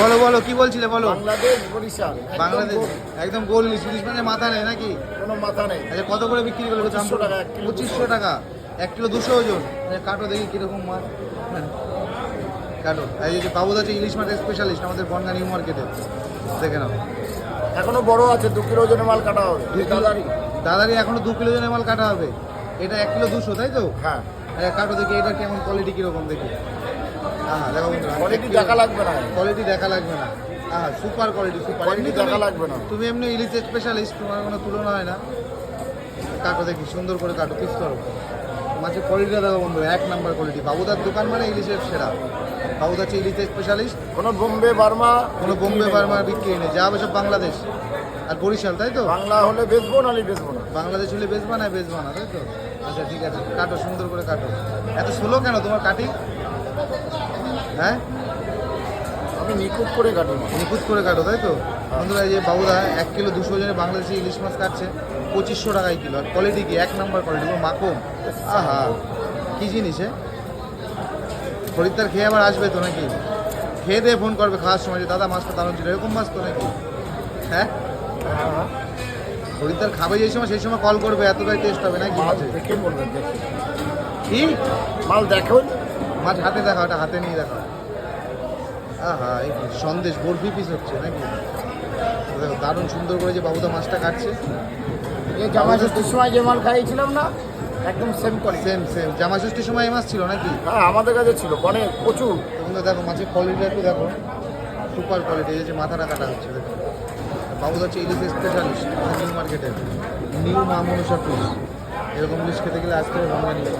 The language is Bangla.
বলো বলো কি বলছিলে বলো? বাংলাদেশ বরিশাল বাংলাদেশ গোল। একদম গোল ইলিশ ইলিশ মানে মাথা নেই নাকি? কোনো মাথা নেই। আচ্ছা কত করে বিক্রি করবে 2500 টাকা, পঁচিশশো টাকা। এক কিলো দুশো ওজন। আচ্ছা, কাটো দেখি কীরকম মাছ। কাটো। এই যে বাবুদ আছে ইলিশ মাছের স্পেশালিস্ট আমাদের বনগা নিউ মার্কেটে। দেখে নাও। এখনও বড় আছে দু কিলো ওজনের মাল কাটা হবে। দাদারি দাদারি এখনও দু কিলো জনের মাল কাটা হবে। এটা এক কিলো দুশো তাই তো? হ্যাঁ। আচ্ছা কাটো দেখি এটা কেমন কোয়ালিটি কীরকম দেখি। হ্যাঁ দেখো কোয়ালিটি দেখা লাগবে না। কোয়ালিটি দেখা লাগবে না। হ্যাঁ সুপার কোয়ালিটি সুপার দেখা লাগবে না। তুমি এমনি ইলিশের স্পেশালিস্ট তোমার কোনো তুলনা হয় না। কাটো দেখি সুন্দর করে কাটো পিস করো। মাছের কোয়ালিটিটা দেখো বন্ধু এক নাম্বার কোয়ালিটি বাবুদার দোকান মানে ইলিশের সেরা। বাবুদা হচ্ছে ইলিশের স্পেশালিস্ট কোনো বোম্বে বার্মা কোনো বোম্বে বার্মার বিক্রি নেই। যা হবে সব বাংলাদেশ। আর বরিশাল তাই তো? বাংলা হলে বেচবো নাহলে বেচবো না। বাংলাদেশ হলে বেচবা না বেচবা না তাই তো? আচ্ছা ঠিক আছে। কাটো সুন্দর করে কাটো। এত স্লো কেন তোমার কাটি হ্যাঁ? আমি নিখুঁত করে কাটি মাছ। নিখুঁত করে কাটো তাই তো? বন্ধুরা যে বাবুদা এক কিলো দুশো জনের বাংলাদেশি ইলিশ মাছ কাটছে পঁচিশশো টাকায় কিলো। আর কোয়ালিটি কি? এক নম্বর কোয়ালিটি মাকম আহা কি জিনিস এ? খরিদ্দার খেয়ে আবার আসবে তো নাকি? খেয়ে দিয়ে ফোন করবে খাওয়ার সময় যে দাদা মাছটা দারুণ ছিল এরকম মাছ তো নাকি? হ্যাঁ? খরিদ্দার খাবে যেই সময় সেই সময় কল করবে এতটাই টেস্ট হবে নাকি দেখে কি? মাল দেখো মাছ হাতে দেখা ওটা হাতে নিয়ে দেখা আহা এই সন্দেশ বরফি পিস হচ্ছে নাকি? দেখো দারুণ সুন্দর করে যে বাবুদা মাছটা কাটছে। এই জামা ষষ্ঠীর সময় যে মাল খাইয়েছিলাম না একদম সেম কোয়ালিটি সেম সেম জামা ষষ্ঠীর সময় এই মাছ ছিল নাকি? হ্যাঁ আমাদের কাছে ছিল অনেক প্রচুর। তোমরা দেখো মাছের কোয়ালিটিটা একটু দেখো। সুপার কোয়ালিটি এই যে মাথাটা কাটা হচ্ছে দেখো। বাবুদা হচ্ছে ইলিশ স্পেশালিস্ট নিউ মার্কেটে নিউ মা মনুষা টুস এরকম ইলিশ খেতে গেলে আজকে বাংলা মার্কেট